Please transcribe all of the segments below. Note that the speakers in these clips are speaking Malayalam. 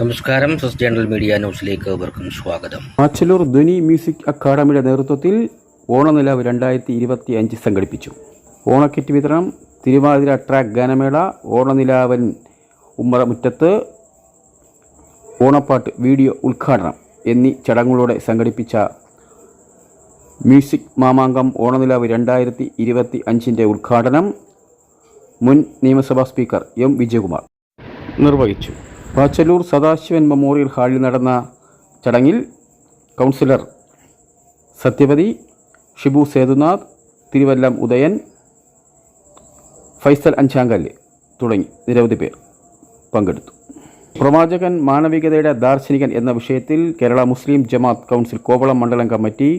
നമസ്കാരം സസ് ജേണൽ മീഡിയ ന്യൂസിലേക്ക് ഏവർക്കും സ്വാഗതം. മാച്ചലൂർ ധ്വനി മ്യൂസിക് അക്കാദമിയുടെ നേതൃത്വത്തിൽ ഓണനിലാവ് രണ്ടായിരത്തി ഇരുപത്തി അഞ്ച് സംഘടിപ്പിച്ചു. ഓണക്കിറ്റ് വിതരണം തിരുവാതിര ട്രാക്ക് ഗാനമേള ഓണനിലാവൻ ഉമ്മറമുറ്റത്ത് ഓണപ്പാട്ട് വീഡിയോ ഉദ്ഘാടനം എന്നീ ചടങ്ങുകളോടെ സംഘടിപ്പിച്ച മ്യൂസിക് മാമാങ്കം ഓണനിലാവ് രണ്ടായിരത്തി ഇരുപത്തി അഞ്ചിന്റെ ഉദ്ഘാടനം മുൻ നിയമസഭാ സ്പീക്കർ എം വിജയകുമാർ നിർവഹിച്ചു. പാച്ചലൂർ സദാശിവൻ മെമ്മോറിയൽ ഹാളിൽ നടന്ന ചടങ്ങിൽ കൗൺസിലർ സത്യപതി ഷിബു സേതുനാഥ് തിരുവല്ലം ഉദയൻ ഫൈസൽ അഞ്ചാങ്കല്ല് തുടങ്ങി നിരവധി പേർ പങ്കെടുത്തു. പ്രവാചകൻ മാനവികതയുടെ ദാർശനികൻ എന്ന വിഷയത്തിൽ കേരള മുസ്ലിം ജമാത്ത് കൗൺസിൽ കോവളം മണ്ഡലം കമ്മിറ്റി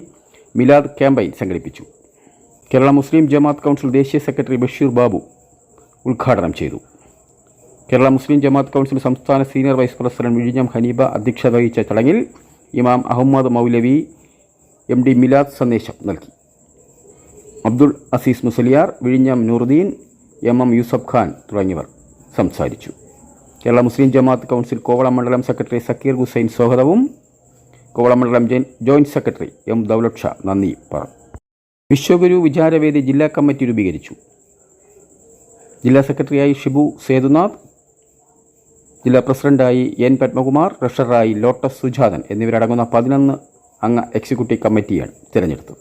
മിലാദ് ക്യാമ്പയിൻ സംഘടിപ്പിച്ചു. കേരള മുസ്ലിം ജമാത്ത് കൗൺസിൽ ദേശീയ സെക്രട്ടറി ബഷീർ ബാബു ഉദ്ഘാടനം ചെയ്തു. കേരള മുസ്ലിം ജമാഅത്ത് കൗൺസിൽ സംസ്ഥാന സീനിയർ വൈസ് പ്രസിഡന്റ് വിഴിഞ്ഞം ഹനീബ അധ്യക്ഷത വഹിച്ച ചടങ്ങിൽ ഇമാം അഹമ്മദ് മൗലവി എം ഡി മിലാദ് സന്ദേശം നൽകി. അബ്ദുൾ അസീസ് മുസലിയാർ വിഴിഞ്ഞം നൂറുദ്ദീൻ എം എം യൂസഫ് ഖാൻ തുടങ്ങിയവർ സംസാരിച്ചു. കേരള മുസ്ലിം ജമാഅത്ത് കൗൺസിൽ കോവളം മണ്ഡലം സെക്രട്ടറി സക്കീർ ഹുസൈൻ സ്വാഗതവും കോവളം മണ്ഡലം ജോയിന്റ് സെക്രട്ടറി എം ദൗലക്ഷ നന്ദി പറഞ്ഞു. വിശ്വഗുരു വിചാരവേദി ജില്ലാ കമ്മിറ്റി രൂപീകരിച്ചു. ജില്ലാ സെക്രട്ടറിയായി ഷിബു സേതുനാഥ് ജില്ലാ പ്രസിഡന്റായി എൻ പത്മകുമാർ ട്രഷററായി ലോട്ടസ് സുജാതൻ എന്നിവരടങ്ങുന്ന പതിനൊന്ന് അംഗ എക്സിക്യൂട്ടീവ് കമ്മിറ്റിയാണ് തിരഞ്ഞെടുത്തത്.